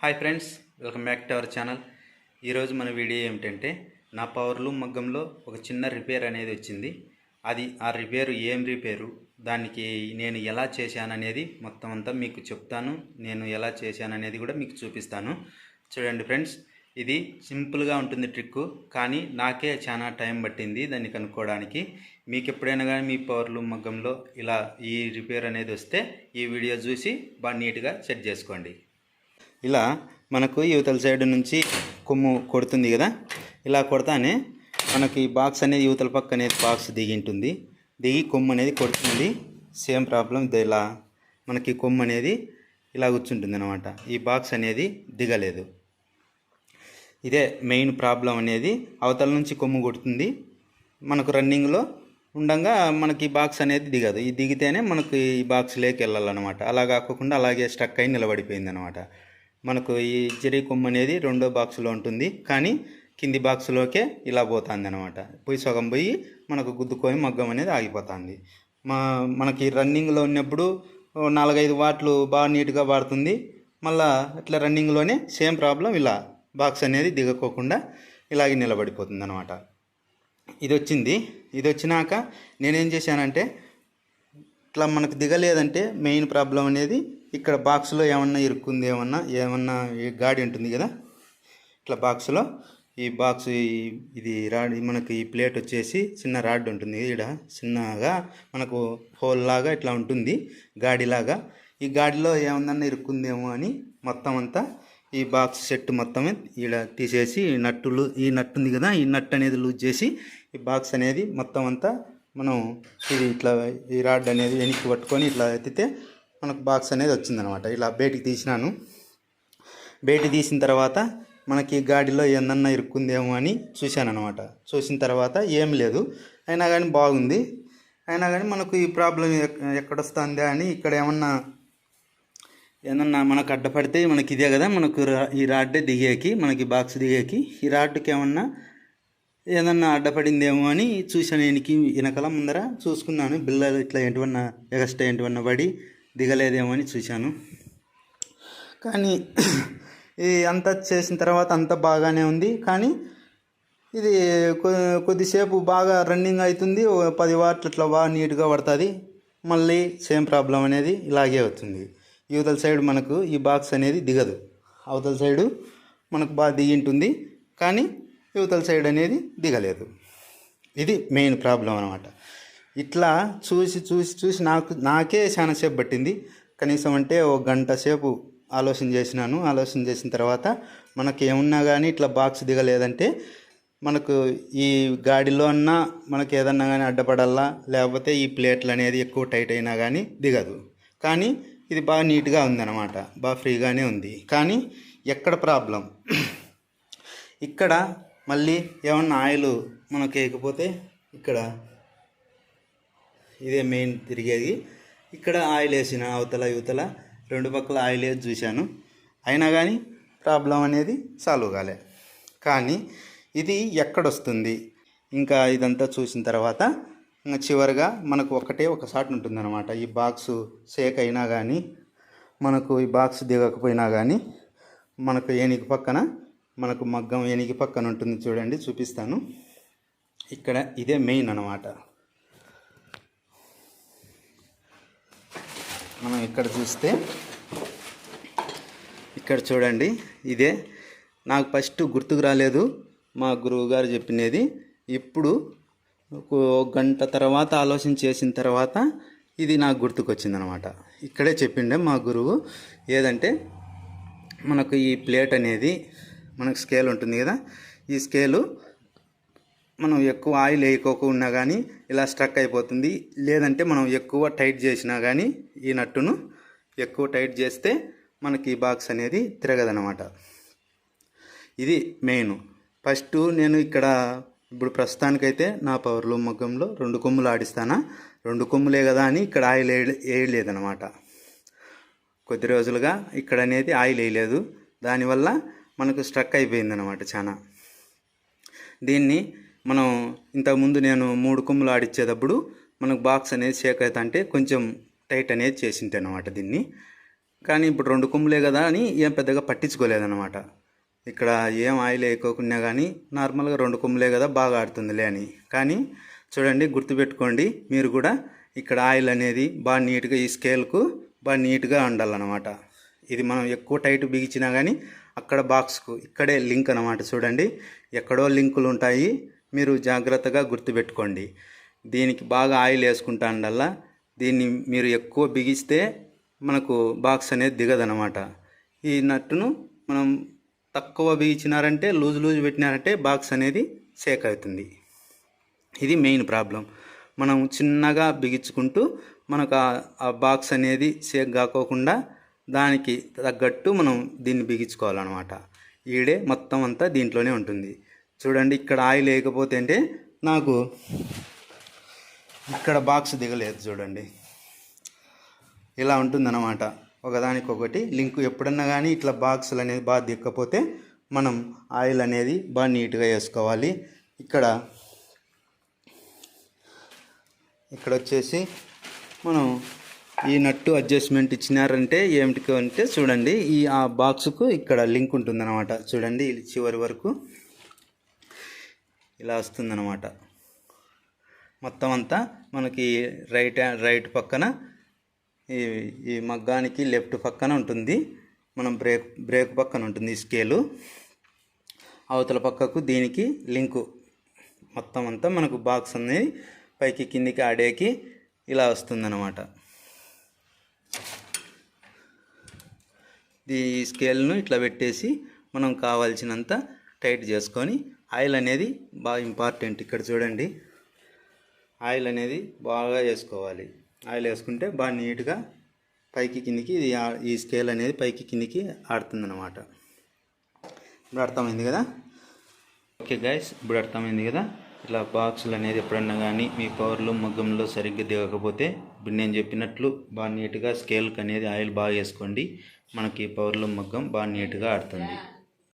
Hi friends welcome back to our channel. ఈరోజు మన video ఏమిటంటే నా పవర్ లూమ్ మగ్గంలో ఒక చిన్న రిపేర్ అనేది వచ్చింది. అది ఆ రిపేరు ఏం రిపేరు దానికి నేను ఎలా చేశాననేది మొత్తం అంతా మీకు చెప్తాను. నేను ఎలా చేశాననేది కూడా మీకు చూపిస్తాను. చూడండి ఫ్రెండ్స్ ఇది సింపుల్గా ఉంటుంది ట్రిక్ కానీ నాకే చాలా టైం పట్టింది దాన్ని కనుక్కోవడానికి. మీకు ఎప్పుడైనా కానీ మీ పవర్ లూమ్ మగ్గంలో ఇలా ఈ రిపేర్ అనేది వస్తే ఈ వీడియో చూసి బాగా నీట్గా సెట్ చేసుకోండి. ఇలా మనకు యువతల సైడ్ నుంచి కొమ్ము కొడుతుంది కదా? ఇలా కొడతానే మనకి బాక్స్ అనేది యువతల పక్క అనేది బాక్స్ దిగి ఉంటుంది దిగి కొమ్ము అనేది కొడుతుంది. సేమ్ ప్రాబ్లం ఇలా మనకి కొమ్ము అనేది ఇలా కూర్చుంటుంది అనమాట ఈ బాక్స్ అనేది దిగలేదు. ఇదే మెయిన్ ప్రాబ్లం అనేది అవతల నుంచి కొమ్ము కొడుతుంది. మనకు రన్నింగ్లో ఉండగా మనకి ఈ బాక్స్ అనేది దిగదు. ఇది దిగితేనే మనకు ఈ బాక్స్ లేకి వెళ్ళాలన్నమాట అలా కాకుండా అలాగే స్టక్ అయి నిలబడిపోయింది అనమాట మనకు ఈ జరీ కొమ్మ అనేది రెండో బాక్స్లో ఉంటుంది. కానీ కింది బాక్స్లోకే ఇలా పోతుంది అనమాట పోయి సగం పోయి మనకు గుద్దుకొని మగ్గం అనేది ఆగిపోతుంది. మా మనకి రన్నింగ్లో ఉన్నప్పుడు నాలుగైదు వాట్లు బాగా నీట్గా వాడుతుంది. మళ్ళా ఇట్లా రన్నింగ్లోనే సేమ్ ప్రాబ్లం ఇలా బాక్స్ అనేది దిగకోకుండా ఇలాగే నిలబడిపోతుంది అనమాట ఇది వచ్చింది ఇది వచ్చినాక నేనేం చేశానంటే ఇట్లా మనకు దిగలేదంటే మెయిన్ ప్రాబ్లం అనేది ఇక్కడ బాక్స్లో ఏమన్నా ఇరుక్కుంది ఏమన్నా ఏమన్నా ఈ గాడి ఉంటుంది కదా? ఇట్లా బాక్స్లో ఈ బాక్స్ ఇది రాడ్ మనకి ఈ ప్లేట్ వచ్చేసి చిన్న రాడ్ ఉంటుంది ఇక్కడ చిన్నగా మనకు హోల్ లాగా ఇట్లా ఉంటుంది గాడిలాగా ఈ గాడిలో ఏమన్నా ఇరుక్కుందేమో అని మొత్తం అంతా ఈ బాక్స్ సెట్ మొత్తమే ఈడ తీసేసి ఈ నట్టులు ఈ నట్టు ఉంది కదా ఈ నట్ అనేది లూజ్ చేసి ఈ బాక్స్ అనేది మొత్తం అంతా మనం ఇది ఇట్లా ఈ రాడ్ అనేది వెనక్కి పట్టుకొని ఇట్లా ఎత్తితే మనకు బాక్స్ అనేది వచ్చిందనమాట ఇలా బయటికి తీసినాను. బయటికి తీసిన తర్వాత మనకి గాడిలో ఏందన్నా ఇరుక్కుందేమో అని చూశాను అనమాట చూసిన తర్వాత ఏం లేదు. అయినా కానీ బాగుంది. అయినా కానీ మనకు ఈ ప్రాబ్లం ఎక్కడొస్తుందా అని ఇక్కడ ఏమన్నా ఏమన్నా మనకు అడ్డపడితే మనకి ఇదే కదా. మనకు రా- ఈ రాడ్డే దిగేకి మనకి బాక్స్ దిగేకి ఈ రాడ్కి ఏమన్నా ఏదన్నా అడ్డపడిందేమో అని చూశాను. వెనక్కి వెనకాల ముందర చూసుకున్నాను. బిల్లలు ఇట్లా ఏంటివన్నా ఎగస్ట్రా ఏంటివన్నా పడి దిగలేదేమో అని చూశాను. కానీ ఇది అంతా చేసిన తర్వాత అంతా బాగానే ఉంది. కానీ ఇది కొ- కొద్దిసేపు బాగా రన్నింగ్ అవుతుంది. పది వాట్లు ఇట్లా బాగా నీట్గా పడుతుంది. మళ్ళీ సేమ్ ప్రాబ్లం అనేది ఇలాగే అవుతుంది. యువతల సైడ్ మనకు ఈ బాక్స్ అనేది దిగదు. అవతల సైడు మనకు బాగా దిగింటుంది. కానీ యువతల సైడ్ అనేది దిగలేదు. ఇది మెయిన్ ప్రాబ్లం అనమాట ఇట్లా చూసి చూసి చూసి నాకు నాకే చాలా సేపు పట్టింది. కనీసం అంటే ఒక గంట సేపు ఆలోచన చేసినాను. ఆలోచన చేసిన తర్వాత మనకి ఏమున్నా కానీ ఇట్లా బాక్స్ దిగలేదంటే మనకు ఈ గాడిలో అన్నా మనకి ఏదన్నా కానీ అడ్డపడల్లా లేకపోతే ఈ ప్లేట్లు అనేది ఎక్కువ టైట్ అయినా కానీ దిగదు. కానీ ఇది బాగా నీట్గా ఉందన్నమాట. బాగా ఫ్రీగానే ఉంది. కానీ ఎక్కడ ప్రాబ్లం ఇక్కడ మళ్ళీ ఏమన్నా ఆయిల్ మనకి వేయకపోతే ఇక్కడ ఇదే మెయిన్ తిరిగేది. ఇక్కడ ఆయిల్ వేసిన అవతల యువతల రెండు పక్కల ఆయిల్ వేసి చూశాను. అయినా కానీ ప్రాబ్లం అనేది సాల్వ్ కాలే. కానీ ఇది ఎక్కడొస్తుంది? ఇంకా ఇదంతా చూసిన తర్వాత ఇంకా చివరిగా మనకు ఒకటే ఒక షాట్ ఉంటుందన్నమాట. ఈ బాక్స్ షేక్ అయినా కానీ మనకు ఈ బాక్స్ దిగకపోయినా కానీ మనకు ఏనికి పక్కన మనకు మగ్గం ఏనికి పక్కన ఉంటుంది చూడండి చూపిస్తాను. ఇక్కడ ఇదే మెయిన్ అన్నమాట. మనం ఇక్కడ చూస్తే ఇక్కడ చూడండి ఇదే. నాకు ఫస్ట్ గుర్తుకు రాలేదు మా గురువు గారు చెప్పినది. ఇప్పుడు ఒక గంట తర్వాత ఆలోచన చేసిన తర్వాత ఇది నాకు గుర్తుకొచ్చిందనమాట. ఇక్కడే చెప్పిండే మా గురువు ఏదంటే మనకు ఈ ప్లేట్ అనేది మనకు స్కేల్ ఉంటుంది కదా ఈ స్కేలు మనం ఎక్కువ ఆయిల్ వేయకోకుండా కానీ ఇలా స్ట్రక్ అయిపోతుంది. లేదంటే మనం ఎక్కువ టైట్ చేసినా కానీ ఈ నట్టును ఎక్కువ టైట్ చేస్తే మనకి ఈ బాక్స్ అనేది తిరగదనమాట ఇది మెయిన్. ఫస్ట్ నేను ఇక్కడ ఇప్పుడు ప్రస్తుతానికైతే నా పవర్లూమ్ మగ్గంలో రెండు కొమ్ములు ఆడిస్తానా? రెండు కొమ్ములే కదా అని ఇక్కడ ఆయిల్ వేయలేదనమాట కొద్ది రోజులుగా ఇక్కడ అనేది ఆయిల్ వేయలేదు. దానివల్ల మనకు స్ట్రక్ అయిపోయిందనమాట చాలా దీన్ని మనం ఇంతకుముందు నేను మూడు కొమ్ములు ఆడిచ్చేటప్పుడు మనకు బాక్స్ అనేది షేక్ అవుతా అంటే కొంచెం టైట్ అనేది చేసింటే అనమాట దీన్ని. కానీ ఇప్పుడు రెండు కొమ్ములే కదా అని ఏం పెద్దగా పట్టించుకోలేదన్నమాట. ఇక్కడ ఏం ఆయిల్ వేయకోకుండా కానీ నార్మల్గా రెండు కొమ్ములే కదా బాగా ఆడుతుందిలే అని. కానీ చూడండి గుర్తుపెట్టుకోండి మీరు కూడా ఇక్కడ ఆయిల్ అనేది బాగా నీట్గా ఈ స్కేల్కు బాగా నీట్గా ఉండాలన్నమాట ఇది మనం ఎక్కువ టైట్ బిగించినా కానీ అక్కడ బాక్స్కు ఇక్కడే లింక్ అనమాట చూడండి. ఎక్కడో లింకులు ఉంటాయి మీరు జాగ్రత్తగా గుర్తుపెట్టుకోండి. దీనికి బాగా ఆయిల్ వేసుకుంటాండల్లా దీన్ని మీరు ఎక్కువ బిగిస్తే మనకు బాక్స్ అనేది దిగదనమాట. ఈ నట్టును మనం తక్కువ బిగించినారంటే లూజ్ లూజ్ పెట్టినారంటే బాక్స్ అనేది సేక్ అవుతుంది. ఇది మెయిన్ ప్రాబ్లం. మనం చిన్నగా బిగించుకుంటూ మనకు ఆ- ఆ బాక్స్ అనేది సేక్ కాకోకుండా దానికి తగ్గట్టు మనం దీన్ని బిగించుకోవాలన్నమాట. ఈడే మొత్తం అంతా దీంట్లోనే ఉంటుంది. చూడండి ఇక్కడ ఆయిల్ లేకపోతే అంటే నాకు ఇక్కడ బాక్స్ దిగలేదు చూడండి. ఇలా ఉంటుందన్నమాట. ఒకదానికొకటి లింక్ ఎప్పుడన్నా కానీ ఇట్లా బాక్సులు అనేది బాగా దిక్కపోతే మనం ఆయిల్ అనేది బాగా నీట్గా వేసుకోవాలి. ఇక్కడ ఇక్కడ వచ్చేసి మనం ఈ నట్టు అడ్జస్ట్మెంట్ ఇచ్చినారంటే ఏమిటికి అంటే చూడండి ఈ ఆ బాక్స్కు ఇక్కడ లింక్ ఉంటుందన్నమాట. చూడండి చివరి వరకు. ఇలా వస్తుందన్నమాట. మొత్తం అంతా మనకి రైట్ రైట్ పక్కన ఈ ఈ మగ్గానికి లెఫ్ట్ పక్కన ఉంటుంది. మనం బ్రేక్ బ్రేక్ పక్కన ఉంటుంది ఈ స్కేలు. అవతల పక్కకు దీనికి లింకు. మొత్తం అంతా మనకు బాక్స్ అనేది పైకి కిందికి ఆడేకి ఇలా వస్తుందన్నమాట. ఈ స్కేల్ను ఇట్లా పెట్టేసి మనం కావాల్సినంత టైట్ చేసుకొని ఆయిల్ అనేది బాగా ఇంపార్టెంట్. ఇక్కడ చూడండి. ఆయిల్ అనేది బాగా వేసుకోవాలి. ఆయిల్ వేసుకుంటే బాగా నీట్గా పైకి కిందికి ఈ స్కేల్ అనేది పైకి కిందికి ఆడుతుందన్నమాట. ఇప్పుడు అర్థమైంది కదా? ఓకే గైస్ ఇప్పుడు అర్థమైంది కదా? ఇట్లా బాక్సులు అనేది ఎప్పుడన్నా కానీ మీ పవర్లు మగ్గంలో సరిగ్గా దిగకపోతే ఇప్పుడు నేను చెప్పినట్లు బాగా నీట్గా స్కేల్కి అనేది ఆయిల్ బాగా వేసుకోండి. మనకి పవర్లో మగ్గం బాగా నీట్గా ఆడుతుంది.